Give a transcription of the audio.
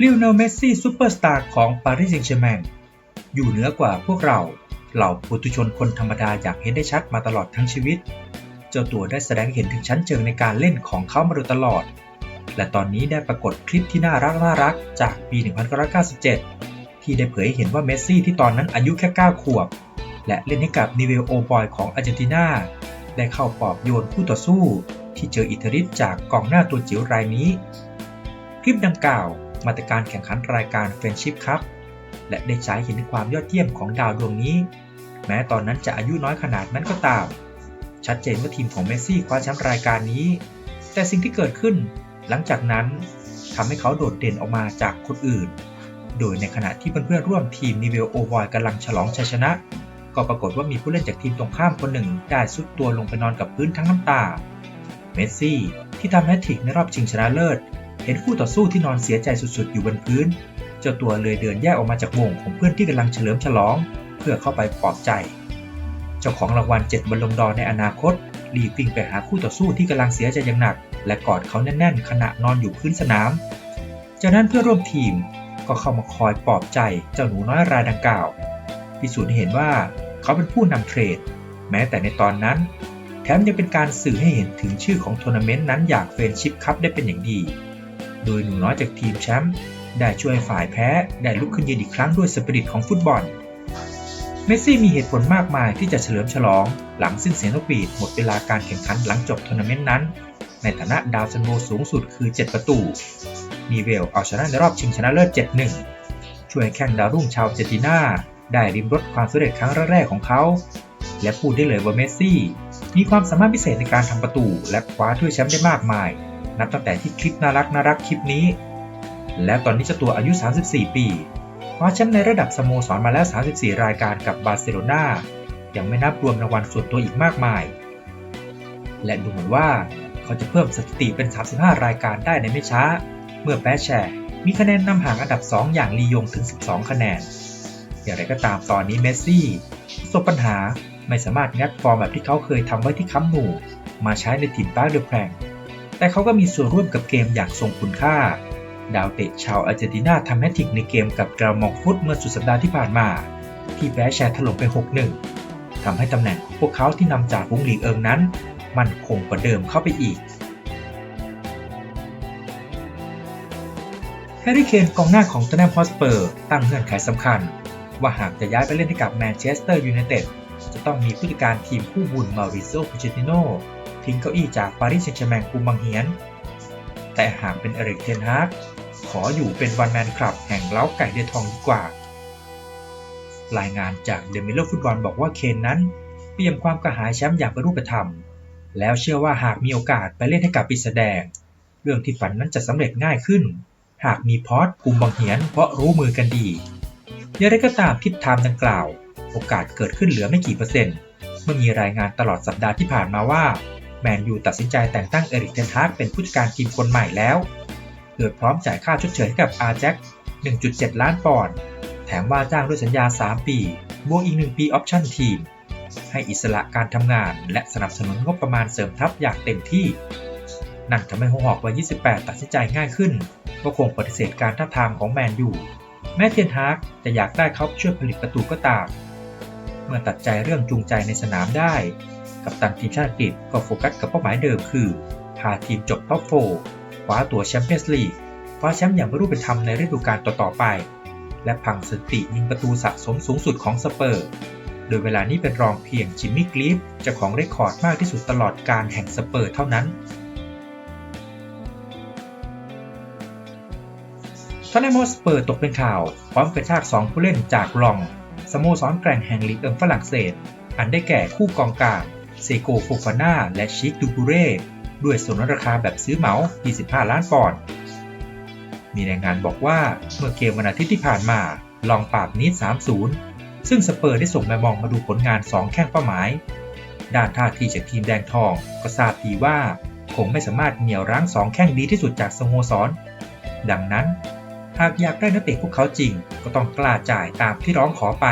ลิโอเนลเมสซี่ซูเปอร์สตาร์ของปารีสแซงต์แชร์แมงอยู่เหนือกว่าพวกเราเหล่าปุถุชนคนธรรมดาอยากเห็นได้ชัดมาตลอดทั้งชีวิต เจ้าตัวได้แสดงเห็นถึงชั้นเชิงในการเล่นของเขามาโดยตลอด และตอนนี้ได้ปรากฏคลิปที่น่ารักน่ารักจากปี 1997 ที่ได้เผยให้เห็นว่าเมสซี่ที่ตอนนั้นอายุแค่ 9 ขวบ และเล่นให้กับนิเวลโอบอยของอาร์เจนตินาได้เข้าปอบโยนคู่ต่อสู้ ที่เจออิทธิฤทธิ์จากกองหน้าตัวจิ๋วรายนี้ คลิปดังกล่าว มาจากการแข่งขันรายการเฟรนชิพครับและได้ใช้เห็นถึงความยอดเยี่ยมของดาวดวงนี้ แม้ตอนนั้นจะอายุน้อยขนาดนั้นก็ตาม ชัดเจนว่าทีมของเมสซี่คว้าแชมป์รายการนี้ แต่สิ่งที่เกิดขึ้น หลังจากนั้นทำให้เขาโดดเด่นออกมาจากคนอื่น โดยในขณะที่เพื่อนๆร่วมทีมนิเวลโอวอยกำลังฉลองชัยชนะ ก็ปรากฏว่ามีผู้เล่นจากทีมตรงข้ามคนหนึ่ง ได้ซุดตัวลงไปนอนกับพื้นทั้งน้ำตา เมสซี่ที่ทำแฮตทริกในรอบชิงชนะเลิศ เห็นคู่ต่อสู้ที่นอนเสียใจสุดๆ อยู่บนพื้น เจ้าตัวเลยเดินแยกออกมาจากวงของเพื่อนที่กำลังเฉลิมฉลอง เพื่อเข้าไปปลอบใจ เจ้าของรางวัลเจ็ดบอลลงดอในอนาคตรีบวิ่งไปหาคู่ต่อสู้ที่กำลังเสียใจอย่างหนัก และกอดเขาแน่นๆ ขณะนอนอยู่พื้นสนาม จากนั้นเพื่อนร่วมทีมก็เข้ามาคอยปลอบใจเจ้าหนูน้อยรายดังกล่าวพิสูจน์เห็นว่าเขาเป็นผู้นำเทรด แม้แต่ในตอนนั้น แถมยังเป็นการสื่อให้เห็นถึงชื่อของทัวร์นาเมนต์นั้นอย่างเฟรนชิพคัพได้เป็นอย่างดี โดยหนูน้อยจากทีมแชมป์ได้ช่วยฝ่ายแพ้ได้ลุกขึ้นยืนอีกครั้งด้วยสปิริตของฟุตบอล เมสซี่มีเหตุผลมากมายที่จะเฉลิมฉลอง หลังสิ้นเสียงนกหวีดหมดเวลาการแข่งขันหลังจบทัวร์นาเมนต์นั้น ในฐานะดาวซันโวสูงสุดคือ 7 ประตู มีเวลเอาชนะในรอบชิงชนะเลิศ 7-1 ช่วยแข่งดาวรุ่งชาวเจตินาได้ริมรถความสำเร็จครั้งแรกของเขา และพูดได้เลยว่าเมสซี่ มีความสามารถพิเศษในการทำประตู และคว้าถ้วยแชมป์ได้มากมาย นับตั้งแต่ที่คลิปน่ารักน่ารักคลิปนี้ และตอนนี้เจ้าตัวอายุ 34 ปีคว้าแชมป์ในระดับสโมสรมาแล้ว 34 รายการกับบาร์เซโลนายังไม่นับรวมรางวัลส่วนตัวอีกมากมาย และดูเหมือนว่าเขาจะเพิ่มสถิติเป็น 35 รายการได้ในไม่ช้า เมื่อแปแชร์ มีคะแนนนำห่างอันดับ 2 อย่างลียงถึง 12 คะแนน อย่างไรก็ตามตอนนี้เมสซี่ประสบปัญหาไม่สามารถงัดฟอร์มแบบที่เขาเคยทำไว้ที่คัมป์นูมาใช้ในทีมปาร์เดอแพง แต่เขาก็มีส่วนร่วมกับเกมอย่างทรงคุณค่า ดาวเตะชาวอาร์เจนตินาทำแฮตทริกในเกมกับกรามองฟุตเมื่อสุดสัปดาห์ที่ผ่านมา ที่แพ้แชร์ถล่มไป 6-1ทำให้ตำแหน่งของพวกเขาที่นำจากวงลีเอิงนั้น มันคงกว่าเดิมเข้าไปอีกแฮร์รี่เคนกองหน้าของตอนแนมฮอสเปอร์ตั้งเงื่อนไขสำคัญ ว่าหากจะย้ายไปเล่นให้กับแมนเชสเตอร์ยูไนเต็ดจะต้องมีผู้จัดการทีมคู่บุญมาริโซพูเชติโน ทิ้งเก้าอี้จากปารีสแซงต์แชร์แมงกุมบังเฮียน แต่หากเป็นเอริกเทนฮากขออยู่เป็นวันแมนคลับแห่งเล้าไก่เดือทองดีกว่า รายงานจากเดมิโลฟุตบอลบอกว่าเคนนั้นเตรียมความกระหายแชมป์อย่างเป็นรูปธรรม แล้วเชื่อว่าหากมีโอกาสไปเล่นให้กับปิแสดง เรื่องที่ฝันนั้นจะสำเร็จง่ายขึ้น หากมีพอดกุมบังเหียนเพราะรู้มือกันดีอย่างไรก็ตามทิศทางดังกล่าว โอกาสเกิดขึ้นเหลือไม่กี่เปอร์เซ็นต์เมื่อมีรายงานตลอดสัปดาห์ที่ผ่านมาว่า แมนยูตัดสินใจแต่งตั้งเอริกเทนฮากเป็นผู้จัดการทีมคนใหม่แล้ว โดยพร้อมจ่ายค่าชดเชยให้กับอาแจ็ค1.7 ล้านปอนด์ แถมว่าจ้างด้วยสัญญา 3 ปี บวกอีก 1 ปีออปชั่นทีม ให้อิสระการทำงานและสนับสนุนงบประมาณเสริมทัพอย่างเต็มที่ นั่นทำให้หัวหอกวัย 28 ตัดสินใจง่ายขึ้น ก็คงปฏิเสธการท้าทามของแมนยู แม้เทนฮากจะอยากได้เขาช่วยผลิตประตูก็ตาม เมื่อตัดใจเรื่องจูงใจในสนามได้ กับตันทีมชาติอังกฤษก็โฟกัสกับเป้าหมายเดิมคือ พาทีมจบท็อปโฟคว้าตัวแชมเปี้ยนส์ลีกคว้าแชมป์อย่างไม่รู้เป็นธรรมในฤดูกาลต่อๆไป และพังสถิติยิงประตูสะสมสูงสุดของสเปอร์ โดยเวลานี้เป็นรองเพียงจิมมี่กลีฟเจ้าของเรคคอร์ดมากที่สุดตลอดการแห่งสเปอร์เท่านั้นทอนเนมอสเปอร์ตกเป็นข่าว พร้อมกระชาก 2 ผู้เล่นจากลอง สโมสรแกร่งแห่งลีกเอิงฝรั่งเศส อันได้แก่คู่กองกลาง เซโกโฟฟาน่าและชิคดูบูเร่ด้วยส่วนลดราคาแบบซื้อเหมา 25 ล้านปอนด์ มีรายงานบอกว่าเมื่อเกมวันอาทิตย์ที่ผ่านมา ลองปราบนิด3-0 ซึ่งสเปอร์ได้ส่งแมมองมาดูผลงาน 2 แข้งเป้าหมาย ด้านท่าทีจากทีมแดงทองก็ทราบดีว่าคงไม่สามารถเหนี่ยวรั้ง 2 แข้งดีที่สุดจากสโมสร ดังนั้น หากอยากได้นักเตะพวกเขาจริง ก็ต้องกล้าจ่ายตามที่ร้องขอไป